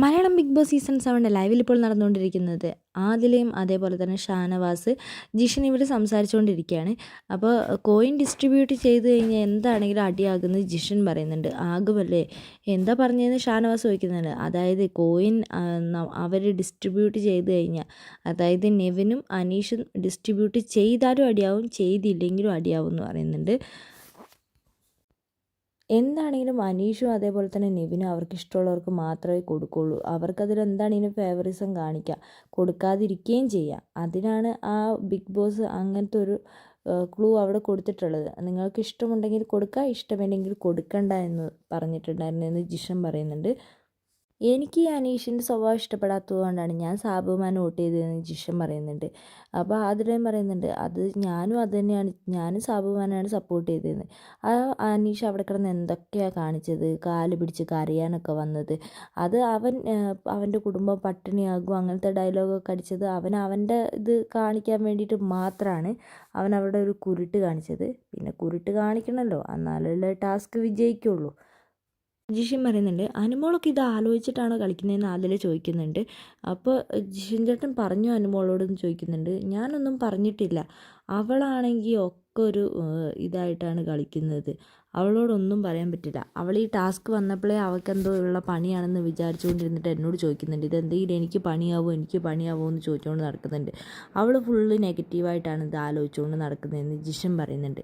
Malayalam big boss season സെവന്റെ ലൈവിൽ ഇപ്പോൾ നടന്നുകൊണ്ടിരിക്കുന്നത് ആദിലയും അതേപോലെ തന്നെ ഷാനവാസ് ജിഷൻ ഇവർ സംസാരിച്ചുകൊണ്ടിരിക്കുകയാണ്. അപ്പോൾ കോയിൻ ഡിസ്ട്രിബ്യൂട്ട് ചെയ്ത് കഴിഞ്ഞാൽ എന്താണെങ്കിലും അടിയാകുന്നത് ജിഷൻ പറയുന്നുണ്ട്. ആകുമല്ലേ? എന്താ പറഞ്ഞതെന്ന് ഷാനവാസ് ചോദിക്കുന്നുണ്ട്. അതായത് കോയിൻ അവർ ഡിസ്ട്രിബ്യൂട്ട് ചെയ്ത് കഴിഞ്ഞാൽ അതായത് നെവിനും അനീഷും ഡിസ്ട്രിബ്യൂട്ട് ചെയ്താലും അടിയാവും ചെയ്തില്ലെങ്കിലും അടിയാവും എന്ന് പറയുന്നുണ്ട്. എന്താണെങ്കിലും അനീഷും അതേപോലെ തന്നെ നിവിനും അവർക്ക് ഇഷ്ടമുള്ളവർക്ക് മാത്രമേ കൊടുക്കുള്ളൂ. അവർക്കതിൽ എന്താണെങ്കിലും ഫേവറിസം കാണിക്കുക? കൊടുക്കാതിരിക്കുകയും ചെയ്യാം അതിനാണ് ആ ബിഗ് ബോസ് അങ്ങനത്തെ ഒരു ക്ലൂ അവിടെ കൊടുത്തിട്ടുള്ളത്. നിങ്ങൾക്ക് ഇഷ്ടമുണ്ടെങ്കിൽ കൊടുക്കുക ഇഷ്ടമില്ലെങ്കിൽ കൊടുക്കണ്ട എന്ന് പറഞ്ഞിട്ടുണ്ടായിരുന്നു എന്ന് ജിഷൻ പറയുന്നുണ്ട്. എനിക്ക് ഈ അനീഷിന്റെ സ്വഭാവം ഇഷ്ടപ്പെടാത്തത് കൊണ്ടാണ് ഞാൻ സാബുമാൻ വോട്ട് ചെയ്തതെന്ന് ജിഷൻ പറയുന്നുണ്ട്. അപ്പോൾ ആദ്യം പറയുന്നുണ്ട് അത് ഞാനും അത് തന്നെയാണ് ഞാനും സാബുമാനാണ് സപ്പോർട്ട് ചെയ്തതെന്ന്. ആ അനീഷ് അവിടെ കിടന്ന് എന്തൊക്കെയാണ് കാണിച്ചത്? കാൽ പിടിച്ച് കരയാനൊക്കെ വന്നത്. അത് അവൻ അവന്റെ കുടുംബം പട്ടിണിയാകും അങ്ങനത്തെ ഡയലോഗൊക്കെ അടിച്ചത് അവൻ അവന്റെ ഇത് കാണിക്കാൻ വേണ്ടിയിട്ട് മാത്രമാണ് അവൻ അവിടെ ഒരു കുരുട്ട് കാണിച്ചത്. പിന്നെ കുരുട്ട് കാണിക്കണമല്ലോ എന്നാലല്ലേ ടാസ്ക് വിജയിക്കുള്ളൂ. ജിഷിൻ പറയുന്നുണ്ട് അനുമോളൊക്കെ ഇത് ആലോചിച്ചിട്ടാണോ കളിക്കുന്നതെന്ന് ആദ്യം ചോദിക്കുന്നുണ്ട്. അപ്പോൾ ജിഷിൻ ചേട്ടൻ പറഞ്ഞു അനുമോളോടെന്ന് ചോദിക്കുന്നുണ്ട് ഞാനൊന്നും പറഞ്ഞിട്ടില്ല. അവളാണെങ്കിൽ ഒക്കെ ഒരു ഇതായിട്ടാണ് കളിക്കുന്നത്. അവളോടൊന്നും പറയാൻ പറ്റില്ല. അവൾ ഈ ടാസ്ക് വന്നപ്പോഴേ അവൾക്കെന്തോ ഉള്ള പണിയാണെന്ന് വിചാരിച്ചുകൊണ്ടിരുന്നിട്ട് എന്നോട് ചോദിക്കുന്നുണ്ട് ഇതെന്തെങ്കിലും എനിക്ക് പണിയാവോ? എനിക്ക് പണിയാവോ? എന്ന് ചോദിച്ചുകൊണ്ട് നടക്കുന്നുണ്ട്. അവൾ ഫുള്ള് നെഗറ്റീവായിട്ടാണ് ഇത് ആലോചിച്ചുകൊണ്ട് നടക്കുന്നതെന്ന് ജിഷൻ പറയുന്നുണ്ട്.